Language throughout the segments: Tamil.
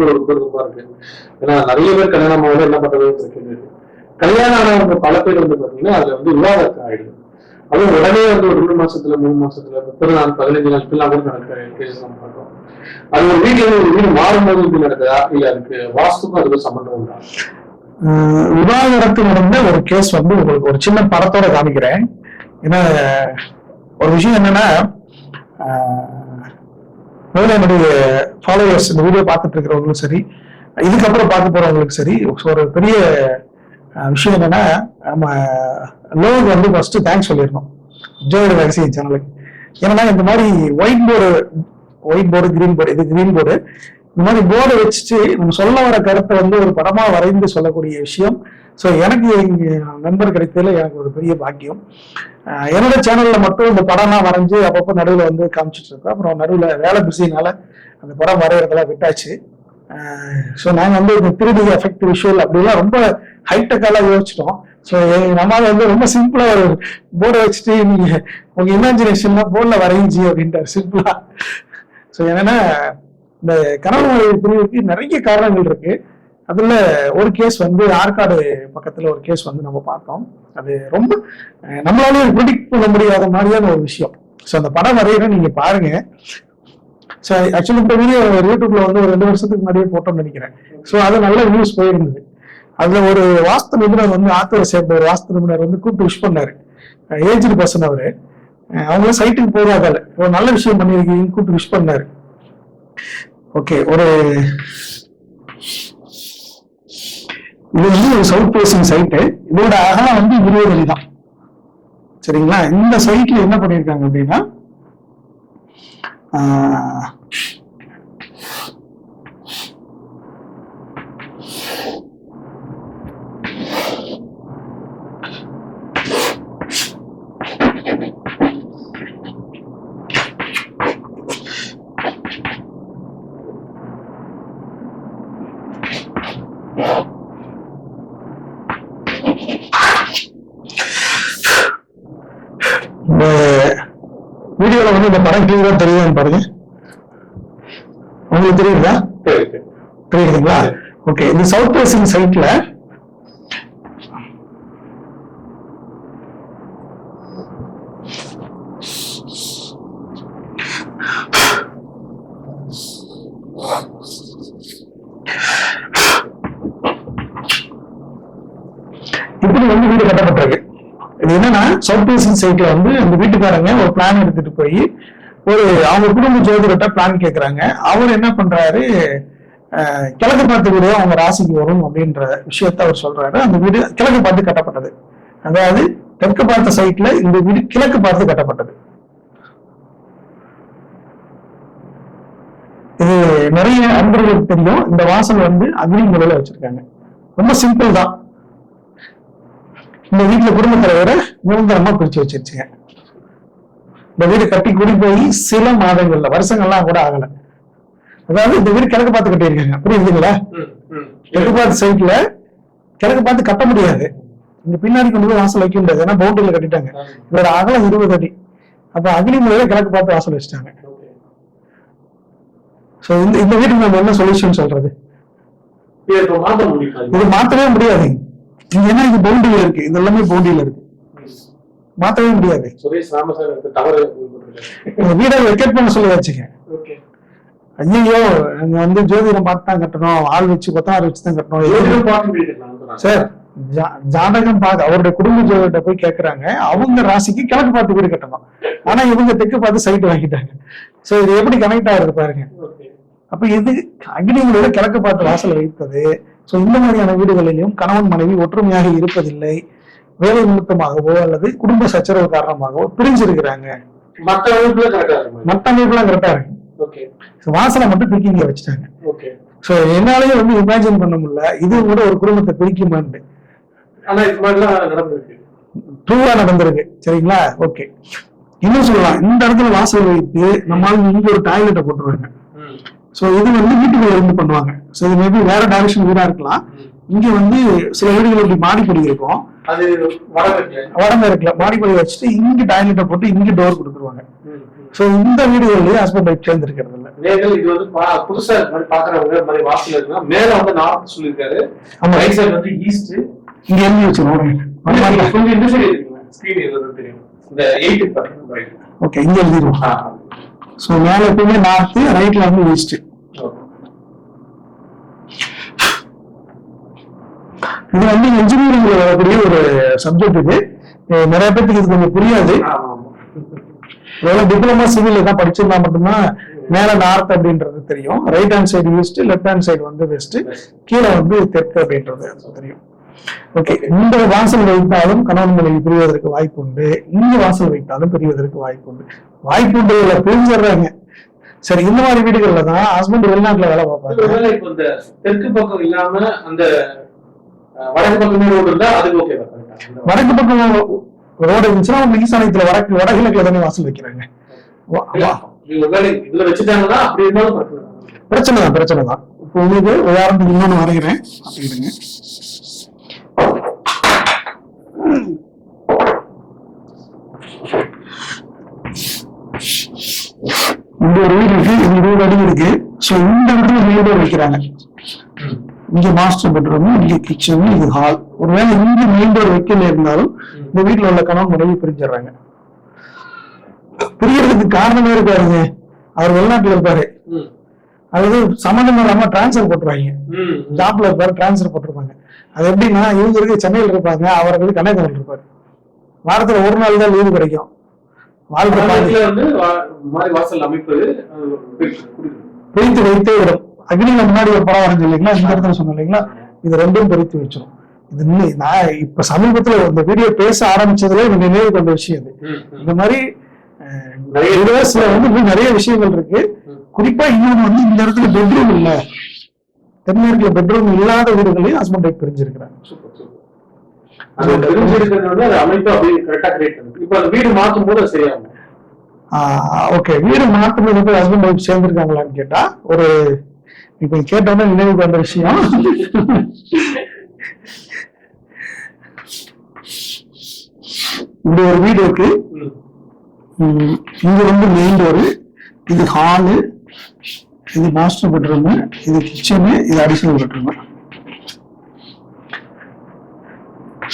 இப்ப ஒரு குடும்பமா இருக்கு. ஏன்னா நிறைய பேர் கல்யாணம் ஆகல என்ன பண்றதுன்னு இருக்குது கல்யாணம் ஆனவங்க பல பேர் வந்து பாத்தீங்கன்னா அதுல வந்து விவாதத்தை ஆயிடுது. அதுவும் உடனே வந்து ஒரு ரெண்டு மாசத்துல மூணு மாசத்துல முப்பது நாள் பதினஞ்சு நாள் எல்லாம் கூட நடக்கிற கேஸ் நம்ம அது ஒரு வீட்டுல ஒரு வீடு மாறும்போது இப்படி நடக்குதா? இல்ல அதுக்கு வாஸ்துக்கும் அதுக்கு சம்பந்தம் உண்டா? ஆஹ் விவாகரத்து நடந்த ஒரு கேஸ் வந்து உங்களுக்கு ஒரு சின்ன படத்தோட காமிக்கிறேன். ஏன்னா ஒரு விஷயம் என்னன்னா ஆஹ் முதல்ல என்னுடைய ஃபாலோவர்ஸ் இந்த வீடியோ பார்த்துட்டு இருக்கிறவங்களும் சரி இதுக்கப்புறம் பார்க்க போறவங்களுக்கு சரி ஒரு பெரிய விஷயம் என்னன்னா நம்ம லோனுக்கு வந்து ஃபர்ஸ்ட் தேங்க்ஸ் சொல்லிடணும். ஜோயோட ரகசிய சேனலுக்கு ஏன்னா இந்த மாதிரி white board white board green board இது கிரீன் போர்டு இந்த மாதிரி போர்டை வச்சுட்டு நம்ம சொல்ல வர கருத்தை வந்து ஒரு படமா வரைந்து சொல்லக்கூடிய விஷயம். ஸோ எனக்கு எங்க நண்பர் கிடைத்ததுல எனக்கு ஒரு பெரிய பாக்கியம். என்னோட சேனல்ல மட்டும் இந்த படம்லாம் வரைஞ்சு அப்பப்போ நடுவில் வந்து காமிச்சிட்டு இருக்கோம். அப்புறம் நடுவில் வேலை பிஸினால அந்த படம் வரைகிறதெல்லாம் விட்டாச்சு. ஸோ நாங்கள் வந்து இந்த த்ரீ எஃபெக்ட் விஷுவல் அப்படிலாம் ரொம்ப ஹைடெக்காலாம் யோசிச்சிட்டோம். ஸோ நம்மளால வந்து ரொம்ப சிம்பிளா ஒரு போர்டை வச்சுட்டு நீங்க உங்க இமேஜினேஷன்லாம் போர்டில் வரைஞ்சி அப்படின்ட்டு சிம்பிளா ஸோ என்னன்னா இந்த கனவு பிரிவுக்கு நிறைய காரணங்கள் இருக்கு. அதுல ஒரு கேஸ் வந்து ஆற்காடு பக்கத்துல ஒரு கேஸ் வந்து நம்ம பார்த்தோம். அது ரொம்ப நம்மளாலே ப்ரிடிக்ட் பண்ண முடியாத மாதிரியான ஒரு விஷயம். ஸோ அந்த படம் வரையிற நீங்க பாருங்க. ஸோ ஆக்சுவலி இந்த வீடியோ யூடியூப்ல வந்து ஒரு ரெண்டு வருஷத்துக்கு முன்னாடியே போட்டோம்னு நினைக்கிறேன். ஸோ அது நல்ல நியூஸ் போயிருந்தது. அதுல ஒரு வாஸ்து நிபுணர் வந்து ஆத்தரை சேர்ந்த ஒரு வாஸ்து நிபுணர் வந்து கூப்பிட்டு விஷ் பண்ணாரு. ஏஜ்டு பர்சன் அவரு. அஹ், அவங்க சைட்டுக்கு போகாதால. ஒரு நல்ல விஷயம் பண்ணியிருக்கீங்கன்னு கூப்பிட்டு விஷ் பண்ணாரு. ஓகே ஒரு இது வந்து ஒரு சவுத் பேசிங் சைட்டு இதோட அகலம் வந்து இருபது அடி தான். சரிங்களா? இந்த சைட்ல என்ன பண்ணியிருக்காங்க அப்படின்னா வீடியோல வந்து இந்த படம் கிளியரா தெரியுதான்னு பாருங்க. உங்களுக்கு தெரியுதா? தெரியுதுங்களா? ஓகே இந்த சவுத் பேசிங் சைட்ல இப்படி வந்து வீடு கட்டப்பட்டிருக்கு. இது என்னன்னா சவுத் ஏசியன் சைட்ல வந்து அந்த வீட்டுக்காரங்க ஒரு பிளான் எடுத்துட்டு போய் ஒரு அவங்க குடும்ப ஜோதிடர்கிட்ட பிளான் கேக்குறாங்க. அவர் என்ன பண்றாரு கிழக்கு பார்த்து வீடு அவங்க ராசிக்கு வரும் அப்படின்ற விஷயத்த அவர் சொல்றாரு. அந்த வீடு கிழக்கு பார்த்து கட்டப்பட்டது. அதாவது தெற்கு பார்த்த சைட்ல இந்த வீடு கிழக்கு பார்த்து கட்டப்பட்டது. இது நிறைய அன்பர்களுக்கு தெரியும். இந்த வாசல் வந்து அக்னி முறையில வச்சிருக்காங்க. ரொம்ப சிம்பிள் தான். இந்த வீட்டுல குடும்ப தலைவரை நிரந்தரமா பிரிச்சு வச்சிருச்சுங்க. இந்த வீடு கட்டி குடி போய் சில மாதங்கள்ல வருஷங்கள்லாம் கூட ஆகல. அதாவது இந்த வீடு கிழக்கு பார்த்து கட்டியிருக்காங்க. புரியுதுங்களா. கிழக்கு பார்த்து சைட்ல கிழக்கு பார்த்து கட்ட முடியாது. இங்க பின்னாடி கொண்டு போய் வாசல் வைக்க முடியாது. ஏன்னா பவுண்டரியில கட்டிட்டாங்க. இதோட அகலம் இருபது அடி. அப்ப அக்னி முறையில கிழக்கு பார்த்து வாசல் வச்சுட்டாங்க. சோ இந்த இந்த வீட்டுக்கு நம்ம என்ன சொல்யூஷன் சொல்றது? இது மாத்தவே முடியாது. இங்க என்ன இது பவுண்டரியில இருக்கு. இது எல்லாமே பவுண்டரியில இருக்கு. மாத்தவே முடியாது. வீடை வெக்கேட் பண்ண சொல்லி வச்சுக்க ஓகே. ஐயோ நாங்க வந்து ஜோதிடம் பார்த்து தான் கட்டணும். ஆள் வச்சு கொத்தாறு வச்சு தான் கட்டணும். சார் ஜாதகம் பார்க்க அவருடைய குடும்ப ஜோதிட்ட போய் கேக்குறாங்க. அவங்க ராசிக்கு கிழக்கு பார்த்து வீடு கட்டணும். ஆனா இவங்க தெற்கு பார்த்து சைட் வாங்கிட்டாங்க. சோ இது எப்படி கனெக்ட் ஆகுது பாருங்க. அப்ப இது அக்னிகளோட கிழக்கு பார்த்து வாசல் வைப்பது. சோ இந்த மாதிரியான வீடுகளிலும் கணவன் மனைவி ஒற்றுமையாக இருப்பதில்லை. வேலை நிமித்தமாகவோ அல்லது குடும்ப சச்சரவு காரணமாகவோ பிரிஞ்சிருக்கிறாங்க. மத்த வகுப்புல கரெக்டா இருக்கு மற்ற அமைப்புலாம் கரெக்டா இருக்கு. ஓகே வாசலை மட்டும் தூக்கி இங்க வச்சுட்டாங்க. ஓகே சோ என்னாலயே வந்து இமேஜின் பண்ண முடியல. இது கூட ஒரு குடும்பத்தை பிரிக்குமான்னு ஆனா இது மாதிரிலாம் நடந்திருக்கு. ட்ரூவா நடந்திருக்கு. சரிங்களா? ஓகே இன்னும் சொல்லலாம். இந்த இடத்துல வாசல் வைத்து நம்மளால இங்க ஒரு டாய்லெட்டை போட்டுருவாங்க சோ இது வந்து வீட்டுக்குள்ள இருந்து பண்ணுவாங்க. சோ இது மேபி வேற டைரக்ஷன் வீடா இருக்கலாம். இங்க வந்து சில வீடுகள் இப்படி மாடிப்படி இருக்கும். அது வடக்கு வடமே இருக்கல மாடிப்படி வச்சுட்டு இங்க டாய்லெட்டை போட்டு இங்க டோர் கொடுத்துருவாங்க. சோ இந்த வீடுகள்லயே ஹஸ்பண்ட் ஒய்ஃப் சேர்ந்து இருக்கிறது இல்ல. நேர்கள் இது வந்து புதுசா மாதிரி பாக்குறவங்க மாதிரி வாசல் இருக்குன்னா மேல வந்து நார்த் சொல்லியிருக்காரு. ஆமா. ரைட் சைடு வந்து ஈஸ்ட் இங்க எழுதி வச்சிருவோம். கொஞ்சம் இருக்குங்க ஸ்கிரீன் எதுவும் தெரியும். இந்த எயிட் ஓகே இங்க எழுதிடுவோம். ஸோ மேல எப்பவுமே நார்த்து ரைட்ல வந்து ஈஸ்ட் இது வந்து இன்ஜினியரிங்ல வரக்கூடிய ஒரு சப்ஜெக்ட் இது. நிறைய பேருக்கு இது கொஞ்சம் புரியாது. ஒருவேளை டிப்ளமா சிவில் தான் படிச்சிருந்தா மட்டும்தான் மேல நார்த் அப்படின்றது தெரியும். Right hand side east left hand side வந்து வெஸ்ட் கீழே வந்து தெற்கு அப்படின்றது தெரியும். ஓகே இந்த வாசல் வைத்தாலும் கணவன் மனைவி பிரிவதற்கு வாய்ப்பு உண்டு இந்த வாசல் வைத்தாலும் பிரிவதற்கு வாய்ப்பு உண்டு வாய்ப்பு உண்டு இல்ல பிரிஞ்சிடுறாங்க. சரி இந்த மாதிரி வீடுகள்ல தான் ஹஸ்பண்ட் வெளிநாட்டுல வேலை பார்ப்பாங்க இந்த தெற்கு பக்கம் இல்லாம அந்த வடக்கு பக்கமே ரோடு இருந்தா அதுக்கு ஓகே வடக்கு பக்கம் ரோடு இருந்துச்சுன்னா அவங்க ஈசானியத்துல வடக்கு வடகிழக்குல தானே வாசல் வைக்கிறாங்க. இதுல வச்சுட்டாங்கன்னா அப்படி இருந்தாலும் பிரச்சனை இல்லை. பிரச்சனை தான் பிரச்சனை தான். இப்போ உங்களுக்கு உதாரணத்துக்கு இன்னொன்னு வரைகிறேன். இங்க ஒரு வீடு இருக்கு இந்த இருபது அடி இருக்கு. ஸோ இந்த இடத்துல டோர் வைக்கிறாங்க. இங்க மாஸ்டர் பெட்ரூம் இங்க கிச்சன் இது ஹால் ஒருவேளை இங்க மெயின் டோர் வைக்கல இருந்தாலும் இந்த வீட்டுல உள்ள கணவன் மனைவி பிரிஞ்சிடுறாங்க. பிரியறதுக்கு காரணமே இருக்காருங்க அவர் வெளிநாட்டுல இருப்பாரு. அதாவது சம்மந்தம் இல்லாம டிரான்ஸ்ஃபர் போட்டுருவாங்க. ஜாப்ல இருப்பாரு டிரான்ஸ்ஃபர் போட்டிருப்பாங்க. அது எப்படின்னா இவங்க இருக்கு சென்னையில் இருப்பாங்க அவர் வந்து கன்னியாகுமரி இருப்பாரு. வாரத்துல ஒரு நாள் தான் லீவு கிடைக்கும். வாழ்க்கை. பிரித்து வைத்தே விடும். அக்னியில முன்னாடி ஒரு படம் வரைஞ்சு இல்லைங்களா? இந்த இடத்துல சொன்னோம் இல்லைங்களா? இது ரெண்டும் பிரித்து வச்சிடும் இது நான் இப்ப சமீபத்துல இந்த வீடியோ பேச ஆரம்பிச்சதுல எனக்கு நினைவுக்கு வந்த விஷயம் இது. இந்த மாதிரி நிறைய யூனிவர்ஸ்ல வந்து இன்னும் நிறைய விஷயங்கள் இருக்கு. குறிப்பா இன்னொன்னு வந்து இந்த இடத்துல பெட்ரூம் இல்ல. தென்மேற்குல பெட்ரூம் இல்லாத வீடுகளையும் ஹஸ்பண்ட் ஒய்ஃப் பிரிஞ்சிருக்கிறாங்க. வீடு போது ஓகே. வீடு மாற்றுறது போய் ஹஸ்பண்ட் ஒய்ஃப் சேர்ந்திருக்காங்களான்னு கேட்டா ஒரு இப்ப கேட்டோன்னே நினைவுக்கு வந்த விஷயம். இப்படி ஒரு வீடு இருக்கு. இங்க வந்து மெயின் டோரு இது ஹாலு இது மாஸ்டர் பெட்ரூமு இது கிச்சனு இது அடிஷனல் பெட்ரூமு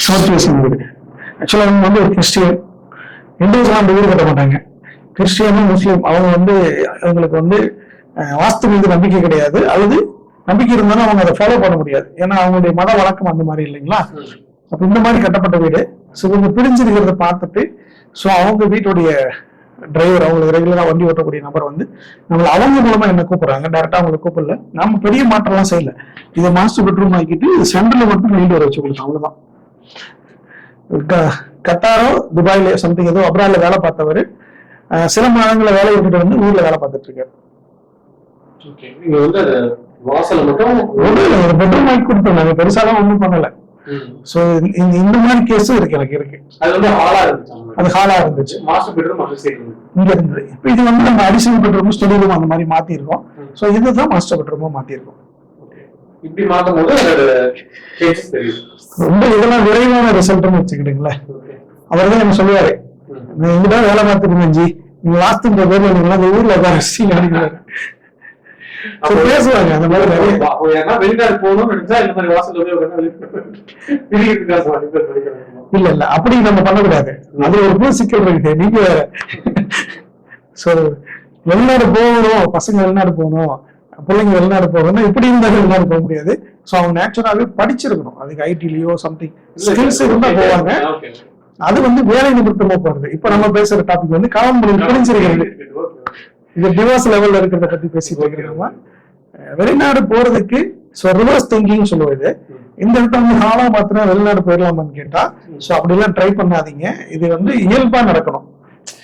ஷார்ட் ஃபேசிங் வீடு. ஆக்சுவலாக அவங்க வந்து ஒரு கிறிஸ்டியன் இந்துஸ்லாம் அந்த வீடு கட்ட மாட்டாங்க. கிறிஸ்டியனும் முஸ்லீம். அவங்க வந்து அவங்களுக்கு வந்து வாஸ்து மீது நம்பிக்கை கிடையாது. அல்லது நம்பிக்கை இருந்தாலும் அவங்க அதை ஃபாலோ பண்ண முடியாது. ஏன்னா அவங்களுடைய மத வழக்கம் அந்த மாதிரி இல்லைங்களா? அப்ப இந்த மாதிரி கட்டப்பட்ட வீடு. ஸோ கொஞ்சம் பிரிஞ்சிருக்கிறத பார்த்துட்டு ஸோ அவங்க வீட்டுடைய டிரைவர் அவங்களுக்கு ரெகுலராக வண்டி ஓட்டக்கூடிய நபர் வந்து நம்மளை அவங்க மூலமா என்ன கூப்பிடுறாங்க? டேரக்டா அவங்களை கூப்பிடல. நம்ம பெரிய மாற்றம்லாம் செய்யல. இதை மாஸ்டர் பெட்ரூம் ஆக்கிட்டு சென்டர்ல மட்டும் மெயின் வர வச்சு கொடுத்தோம். அவ்வளவுதான். க- கத்தாரோ துபாயில சம்திங் ஏதோ அப்ராட்ல வேலை பார்த்தவர் சில மாதங்களில் வேலை இருந்துட்டு வந்து ஊர்ல வேலை பார்த்துட்டு இருக்காரு. நீங்க வந்து அது வாசலை மட்டும் ஒன்றும் இல்லை ஒரு பெட்ரூம் ஆக்கி கொடுத்தோம் நாங்க பெருசாலாம் ஒன்றும் பண்ணல. ம். ஸோ இந்த மாதிரி கேஸும் இருக்கு எனக்கு இருக்கு. அது வந்து ஹாலா இருந்துச்சு அது ஹாலா இருந்துச்சு. மாஸ்டர் பெட்ரூம் இங்க இருந்தது. இப்போ இது வந்து நம்ம அடிஷனல் பெட்ரூம் ஸ்டடி ரூம் அந்த மாதிரி மாத்திருக்கோம். இதுதான் மாஸ்டர் பெட்ரூமா மாத்திருக்கோம். இப்படி மாத்தும் போது ரொம்ப இதெல்லாம் விரைவான ரிசல்ட்னு வச்சுக்கிட்டீங்களேன். அவர் தான் சொல்லுவாரு. ம். நீ இங்கதான் வேலை பார்த்துருங்க ஜி. நீங்க வாஸ்துன்ற பேர்ல நீங்க ஊர்ல உட்கார பேசுவாங்க அந்த மாதிரி நிறைய வெளிநாடு போகணும்னு நினைச்சா இந்த மாதிரி படிக்கிறாங்க. இல்ல இல்ல அப்படி நம்ம பண்ணக்கூடாது அது ஒரு புது சிக்கல் இருக்கு நீங்க சோ வெளிநாடு போகணும் பசங்க வெளிநாடு போகணும் பிள்ளைங்க வெளிநாடு போகணும்னா இப்படி இருந்தா வெளிநாடு போக முடியாது சோ அவங்க நேச்சுரலாவே படிச்சிருக்கணும் அதுக்கு ஐடிலயோ சம்திங் ஸ்கில்ஸ் இருந்தா okay. போவாங்க. அது வந்து வேலை நிமித்தமா போறது இப்ப நம்ம பேசுற டாபிக் வந்து காலம் புரிஞ்சிருக்கிறது. இது டிவோர்ஸ் லெவல்ல இருக்கிறத பத்தி பேசிட்டு இருக்கிறோமா? வெளிநாடு போறதுக்கு ஸோ ரிவர்ஸ் திங்கிங் சொல்லுவது இந்த இடத்துல வந்து ஹாலா மாத்தினா வெளிநாடு போயிடலாமான்னு கேட்டா ஸோ அப்படிலாம் ட்ரை பண்ணாதீங்க. இது வந்து இயல்பா நடக்கணும்.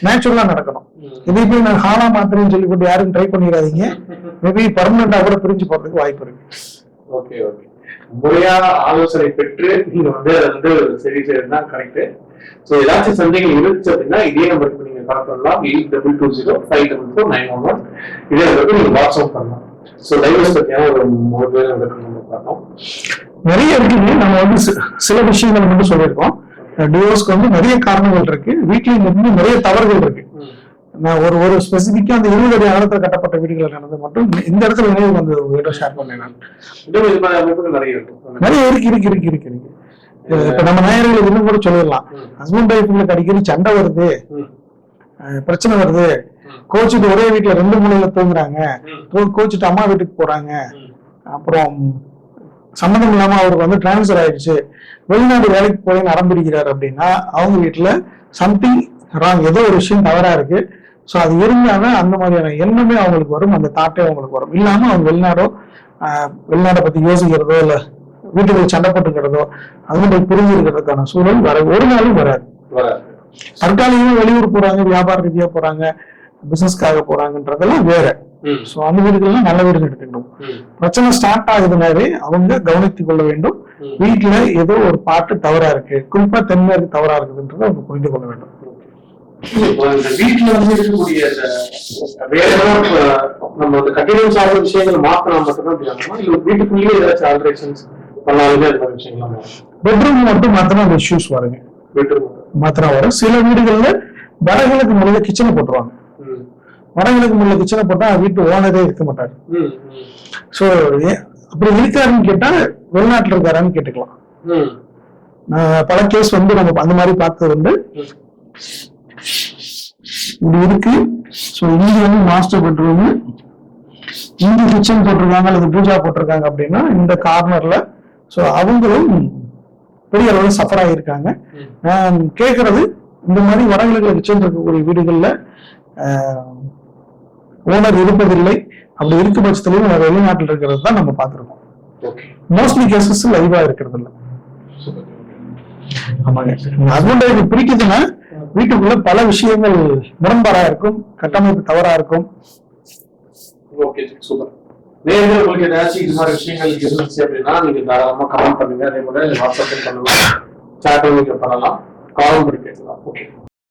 நேச்சுரலா நடக்கணும். ம். இது போய் நான் ஹாலா மாத்திரேன்னு சொல்லி போட்டு யாரும் ட்ரை பண்ணிடாதீங்க. மேபி பர்மனண்டா கூட பிரிஞ்சு போறதுக்கு வாய்ப்பு இருக்கு. ஓகே ஓகே முறையா ஆலோசனை பெற்று நீங்க வந்து அதை வந்து சரி செய்யறது தான் கரெக்ட் ஸோ ஏதாச்சும் சந்தேகம் இருந்துச்சு அப்படின்னா இதே நம்பருக்கு நீங்க கால் பண்ணலாம். Eight double two zero five double four nine one one இதே நம்பருக்கு நீங்க வாட்ஸ்அப் பண்ணலாம். ஸோ டைவர்ஸ் பத்தியான ஒரு மூணு பேர் நம்ம பார்த்தோம் நிறைய இருக்குங்க நம்ம வந்து சில விஷயங்கள் மட்டும் சொல்லியிருக்கோம். டிவோர்ஸ்க்கு வந்து நிறைய காரணங்கள் இருக்கு. வீட்லயும் வந்து நிறைய தவறுகள் இருக்கு. நான் ஒரு ஒரு ஸ்பெசிபிக்கா அந்த இருபது அடி அகலத்தில் கட்டப்பட்ட வீடுகள் நடந்தது மட்டும் இந்த இடத்துல நினைவு வந்து உங்ககிட்ட ஷேர் பண்ணேன் நான். நிறைய இருக்கு. இருக்கு இருக்கு இருக்கு இருக்கு இப்ப நம்ம நேயர்களுக்கு இன்னும் கூட சொல்லிடலாம். ஹஸ்பண்ட் ஒய்ஃபுங்களுக்கு அடிக்கடி சண்டை வருது. பிரச்சனை வருது. கோச்சிட்டு ஒரே வீட்டுல ரெண்டு மூலையில தூங்குறாங்க. கோச்சிட்டு அம்மா வீட்டுக்கு போறாங்க. அப்புறம் சம்மந்தம் இல்லாம அவருக்கு வந்து டிரான்ஸ்ஃபர் ஆயிடுச்சு. வெளிநாடு வேலைக்கு போய் நடம்பிடிக்கிறாரு அப்படின்னா அவங்க வீட்டுல சம்திங் ராங் ஏதோ ஒரு விஷயம் தவறா இருக்கு. ஸோ அது இருந்தாதான் அந்த மாதிரியான எண்ணமே அவங்களுக்கு வரும் அந்த தாட்டே அவங்களுக்கு வரும். இல்லாம அவங்க வெளிநாடோ ஆஹ், வெளிநாடை பத்தி யோசிக்கிறதோ இல்ல வீட்டுக்குள்ள சண்டை போட்டுக்கிறதோ அது புரிஞ்சு இருக்கிறதுக்கான சூழல் வர ஒரு நாளும் வராது. வராது. தற்காலிகமா வெளியூர் போறாங்க வியாபார ரீதியா போறாங்க பிசினஸ்க்காக போறாங்கன்றதெல்லாம் வேற. ஸோ அந்த வீடுகள்லாம் நல்ல வீடுகள் எடுத்துக்கணும். பிரச்சனை ஸ்டார்ட் ஆகுதுனாவே அவங்க கவனித்துக் கொள்ள வேண்டும். வீட்டுல ஏதோ ஒரு பாட்டு தவறா இருக்கு குறிப்பா தென்மேற்கு தவறா இருக்குதுன்றதை அவங்க புரிந்து கொள்ள வேண்டும். வீட்டுல வந்து இருக்கக்கூடிய வேற நம்ம அந்த கட்டிடம் சார்ந்த விஷயங்கள் மாத்தினா மட்டும்தான் ஆகுமா இல்ல வீட்டுக்குள்ளேயே ஏதாச்சும் ஆல்ட்ரேஷன்ஸ் பண்ணாலுமே விஷயங்கள்லாம் மாறும் பெட்ரூம் மட்டும் மாத்தினா அந்த இஷ்யூஸ் வருங்க. மாத்தினா வரும். சில வீடுகள்ல வடகிழக்கு முறையில கிச்சனை போட்டுருவாங்க. வடகிழக்கு முறையில கிச்சனை போட்டா வீட்டு ஓனரே இருக்க மாட்டாரு. சோ அப்படி இருக்காருன்னு கேட்டா வெளிநாட்டுல இருக்காரான்னு கேட்டுக்கலாம். பல கேஸ் வந்து நம்ம அந்த மாதிரி பார்த்தது வந்து. இப்படி இருக்கு. ஸோ இங்க வந்து மாஸ்டர் பெட்ரூம் இங்க கிச்சன் போட்டிருக்காங்க அல்லது பூஜா போட்டிருக்காங்க அப்படின்னா இந்த கார்னர்ல ஸோ அவங்களும் பெரிய அளவில் சஃபர் ஆகியிருக்காங்க. நான் கேட்கறது இந்த மாதிரி வடகிழக்கு கிச்சன் இருக்கக்கூடிய வீடுகள்ல ஓனர் இருப்பதில்லை. அப்படி இருக்க பட்சத்திலையும் வெளிநாட்டில் இருக்கிறது தான் நம்ம பார்த்துருக்கோம். மோஸ்ட்லி கேசஸ் லைவா இருக்கிறது இல்லை. ஆமாங்க. ஹஸ்பண்ட் ஒய்ஃப் பிரிக்குதுன்னா வீட்டுக்குள்ள பல விஷயங்கள் முரண்பாடா இருக்கும் கட்டமைப்பு தவறா இருக்கும். ஓகே சூப்பர் நேர்கள் உங்களுக்கு ஏதாச்சும் இது மாதிரி விஷயங்கள் இருந்துச்சு அப்படின்னா நீங்க தாராளமா கமெண்ட் பண்ணுங்க. அதே போல வாட்ஸ்அப் பண்ணலாம் சாட்டும் நீங்க பண்ணலாம். காலம் பண்ணி கேட்கலாம். ஓகே